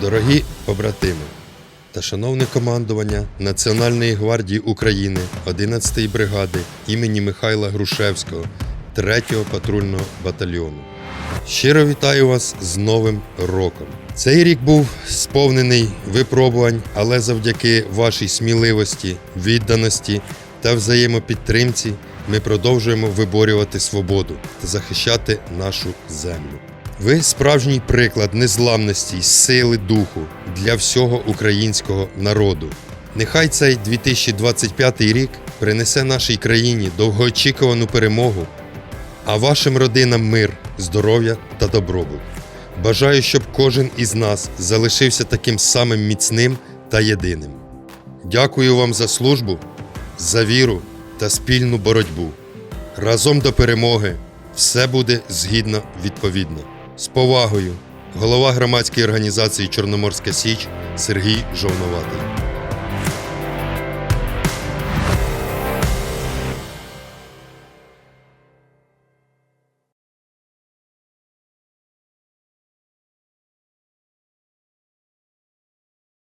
Дорогі побратими та шановне командування Національної гвардії України 11-ї бригади імені Михайла Грушевського 3-го патрульного батальйону. Щиро вітаю вас з Новим роком. Цей рік був сповнений випробувань, але завдяки вашій сміливості, відданості та взаємопідтримці ми продовжуємо виборювати свободу та захищати нашу землю. Ви справжній приклад незламності сили духу для всього українського народу. Нехай цей 2025 рік принесе нашій країні довгоочікувану перемогу, а вашим родинам мир, здоров'я та добробут. Бажаю, щоб кожен із нас залишився таким самим міцним та єдиним. Дякую вам за службу, за віру та спільну боротьбу. Разом до перемоги все буде згідно відповідно. З повагою, голова громадської організації Чорноморська Січ Сергій Жовноватий.